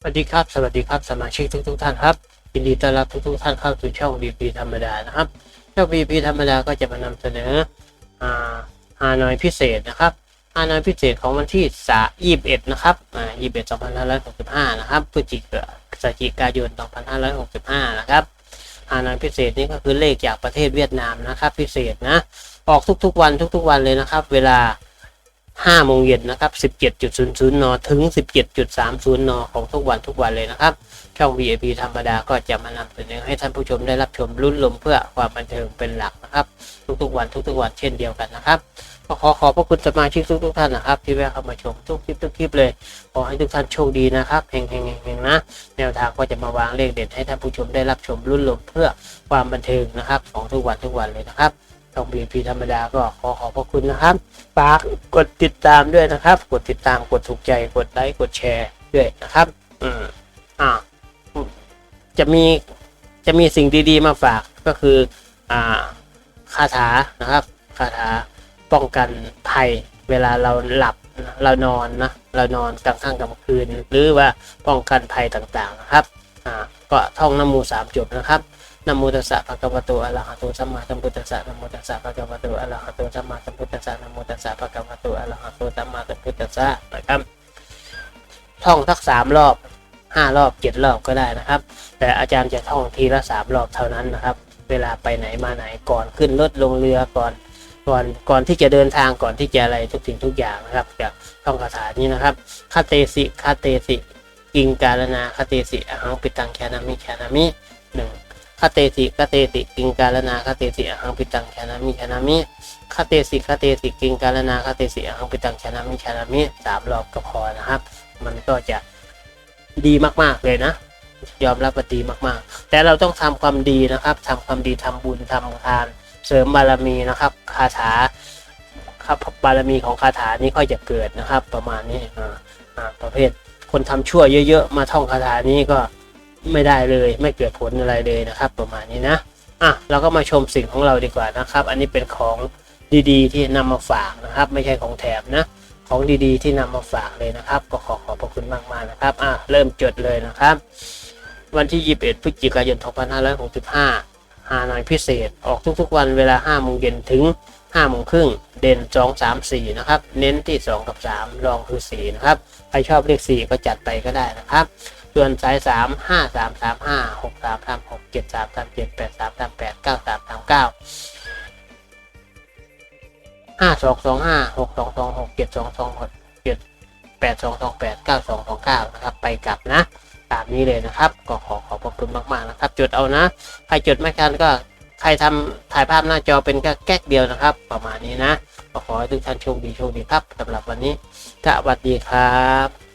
สวัสดีครับ สวัสดีครับสมาชิกทุกทุกๆท่านครับยินดีต้อนรับทุกทุกๆท่านเข้าสู่ช่อง BP ธรรมดานะครับช่อง BP ธรรมดาก็จะมานำเสนออาฮานอยพิเศษนะครับฮานอยพิเศษของวันที่สา21นะครับอ่า21 2565นะครับพฤศจิกายนพฤศจิกายน2565นะครับฮานอยพิเศษนี้ก็คือเลขจากประเทศเวียดนามนะครับ พิเศษนะออกทุกๆวันทุกๆวันเลยนะครับ เวลา 5โมงเย็นนะครับ 17.00 น ถึง 17.30 น ของทุกวันทุกวันเลยนะครับ ช่อง VIP ธรรมดาก็จะมานำเสนอให้ท่านผู้ชมได้รับชมรุ่นลมเพื่อความบันเทิงเป็นหลักนะครับ ทุกๆวันทุกๆวันเช่นเดียวกันนะครับก็ขอขอบพระคุณสมาชิกทุกๆท่านนะครับ ที่แวะเข้ามาชมทุกคลิปทุกคลิปเลย ขอให้ทุกท่านโชคดีนะครับเฮงเฮงเฮงเฮงนะ แนวทางก็จะมาวางเลขเด็ดให้ท่านผู้ชมได้รับชมรุ่นลมเพื่อความบันเทิงนะครับ ของทุกวันทุกวันเลยนะครับ ช่อง VIP ธรรมดาก็ขอขอบพระคุณนะครับ ฝากกดติดตามด้วยนะครับ กดติดตามกดถูกใจกดไลค์กดแชร์ด้วยนะครับ อืมอ่าจะมีจะมีสิ่งดีๆมาฝากก็คืออ่าคาถานะครับคาถาป้องกันภัย เวลาเราหลับเรานอนนะเรานอนกลางค่ำกลางคืน หรือว่าป้องกันภัยต่างๆนะครับอ่าก็ท่องน้ำมูสามจบนะครับ นะโมตัสสะภะคะวะโตอะระหะโตสัมมาสัมพุทธัสสะนะโมตัสสะภะคะวะโตอะระหะโตสัมมาสัมพุทธัสสะนะโมตัสสะภะคะวะโตอะระหะโตสัมมาสัมพุทธัสสะนะครับท่องทักสามรอบห้ารอบเจ็ดรอบก็ได้นะครับ แต่อาจารย์จะท่องทีละสามรอบเท่านั้นนะครับ เวลาไปไหนมาไหนก่อนขึ้นรถลงเรือก่อนก่อนก่อนที่จะเดินทางก่อนที่จะอะไรทุกสิ่งทุกอย่างนะครับจากท่องคาถานี้นะครับคาเตสิคาเตสิกิงการนาคาเตสิอหังปิตังแคนามิแคนามิหนึ่ง คาเตสิคาเตสิกิงกาลนาคาเตสิอหังปิตังแคนามิแคนามิคาเตสิคาเตสิกิงกาลนาคาเตสิอหังปิตังแคนามิแคนามิสามรอบก็พอนะครับ มันก็จะดีมากๆเลยนะ ยอมรับว่าดีมากๆ แต่เราต้องทำความดีนะครับทำความดีทำบุญทำทาน เสริมบารมีนะครับ คาถาครับบารมีของคาถานี้ก็จะเกิดนะครับ ประมาณนี้อ่าอ่าประเภทคนทำชั่วเยอะ ๆ มาท่องคาถานี้ก็ ไม่ได้เลย ไม่เกิดผลอะไรเลยนะครับ ประมาณนี้นะอะเราก็มาชมสิ่งของเราดีกว่านะครับ อันนี้เป็นของดีๆ ที่นำมาฝากนะครับ ไม่ใช่ของแถมนะ ของดีๆ ที่นำมาฝากเลยนะครับ ก็ขอขอบพระคุณมากๆนะครับอะเริ่มจดเลยนะครับ วันที่ 21พฤศจิกายน 2565หาหน่อยพิเศษ ออกทุกๆวันเวลา5โมงเย็นถึง5โมงครึ่งเด่น 2 3 4 นะครับ เน้นที่ 2 กับ 3 รองคือ 4 นะครับ ใครชอบเลข 4 ก็จัดไปก็ได้นะครับ ส่วนสายสามห้าสามสามห้าหกสามสามหกเจ็ดสามสามเจ็ดแปดสามสามแปดเก้าสามสามเก้าห้าสองสองห้าหกสองสองหกเจ็ดสองสองหกเจ็ดแปดสองสองแปดเก้าสองสองเก้านะครับ ไปกลับนะตามนี้เลยนะครับ ก็ขอขอบพระคุณมากๆนะครับ จดเอานะ ใครจดไม่ทันก็ใครทำถ่ายภาพหน้าจอเป็นแค่แก๊กเดียวนะครับ ประมาณนี้นะก็ขอให้ทุกท่านโชคดีโชคดีครับสำหรับวันนี้สวัสดีครับ